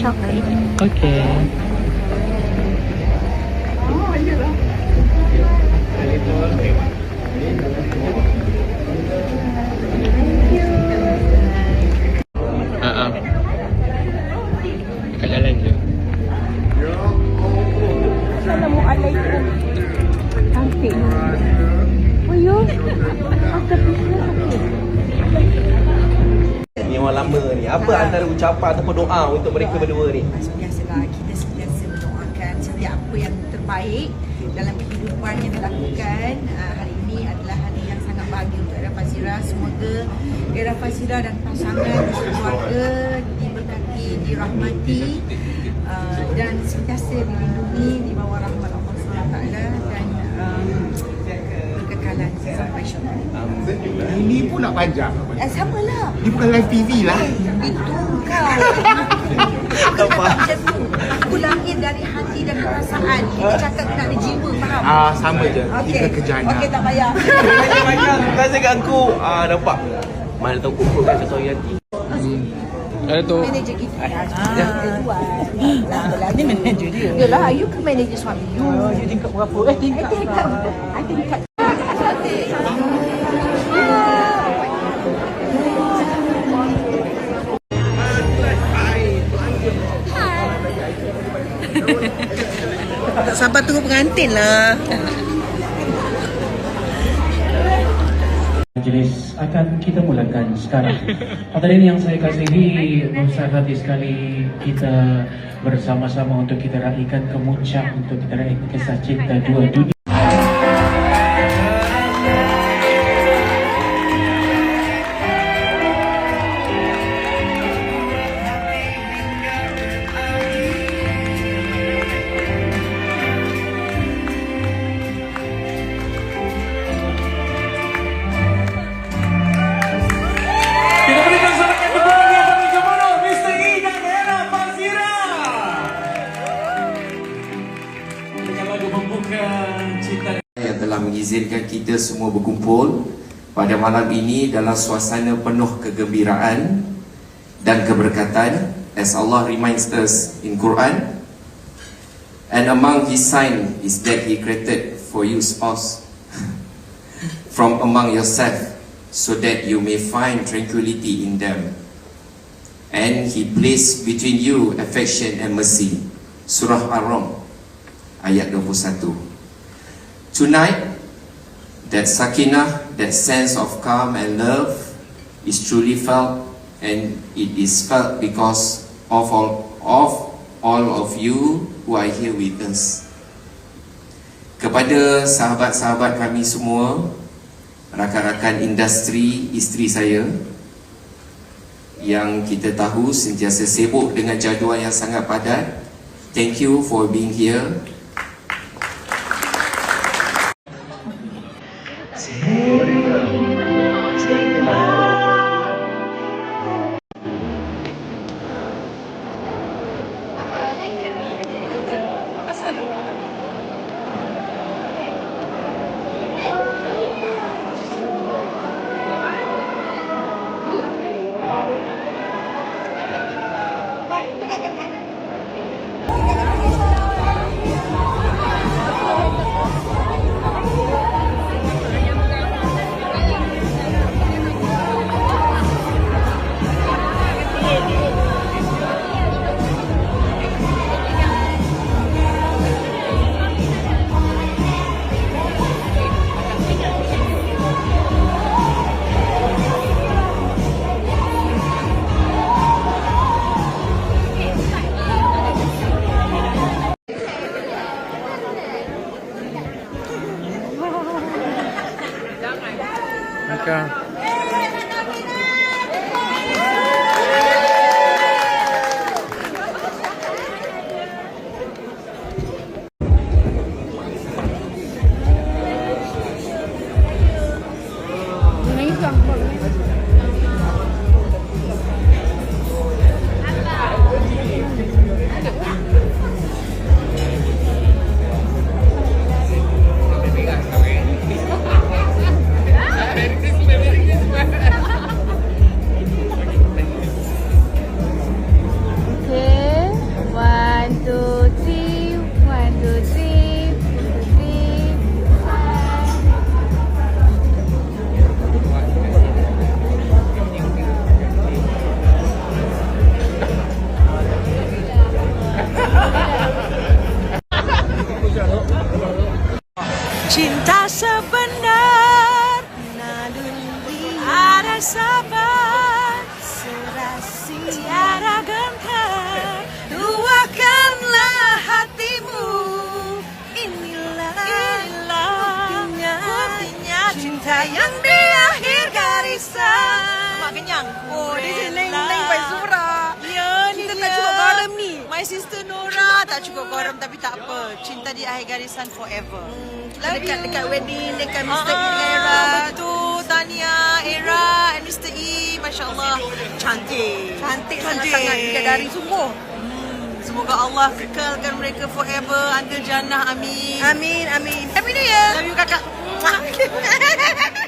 chocolate. Okay. Apa antara ucapan ataupun doa untuk mereka berdua ni? Biasalah kita sentiasa mendoakan setiap apa yang terbaik dalam kehidupan yang dilakukan. Uh, hari ini adalah hari yang sangat bahagia untuk Era Fazira. Semoga Era Fazira dan pasangan keluarga diberkati, dirahmati uh, dan sentiasa dilindungi di bawah rahmat Allah SWT dan um, syurga. Ini pun nak panjang. Eh, sama lah. Ini bukan live TV lah. Itu kau. Aku cakap macam tu. Aku lahir dari hati dan perasaan. Kita cakap tak ada jiwa, faham? Ah sama je. Okey. Kita kerja anak. Okey, tak payah. Banyak-banyak Rasa kat aku ah, Nampak Mana tahu kumpul kat satu hati Ada tu. Manager kita. Ya. Ini manager dia. Yalah, you ke manager suami you. Oh, you tingkat berapa? Eh, tingkat. I tingkat. I tingkat. Sabar tunggu pengantin lah. Majlis akan kita mulakan sekarang. Hadirin yang saya kasihi, besar hati sekali kita bersama-sama untuk kita raikan kemuncak untuk kita raikan kisah cinta dua dunia. Yang telah mengizinkan kita semua berkumpul pada malam ini dalam suasana penuh kegembiraan dan keberkatan. As Allah reminds us in Quran and among his sign is that he created for you spouse from among yourself so that you may find tranquility in them. And he placed between you affection and mercy. Surah Ar-Rum ayat 21 Tonight, that sakinah, that sense of calm and love is truly felt and it is felt because of all of all of you who are here with us. Kepada sahabat-sahabat kami semua, rakan-rakan industri isteri saya yang kita tahu sentiasa sibuk dengan jadual yang sangat padat. Thank you for being here. bersabar Serasi tiara gentar Luahkanlah hatimu Inilah, Inilah buktinya, buktinya cinta yang di akhir garisan Mak kenyang Oh, dia is neng-neng by Zura My sister Nora tak cukup garam tapi tak apa. Cinta di akhir garisan forever. Hmm, dekat, dekat wedding, dekat Mr. Ah, Ilera. Ah, betul. Tania, Era and Mr. E. Masya Allah. Cantik. Cantik sangat-sangat bidadari sungguh. Semoga Allah kekalkan mereka forever until jannah. Amin. Amin, amin. Happy New Year. Love you kakak.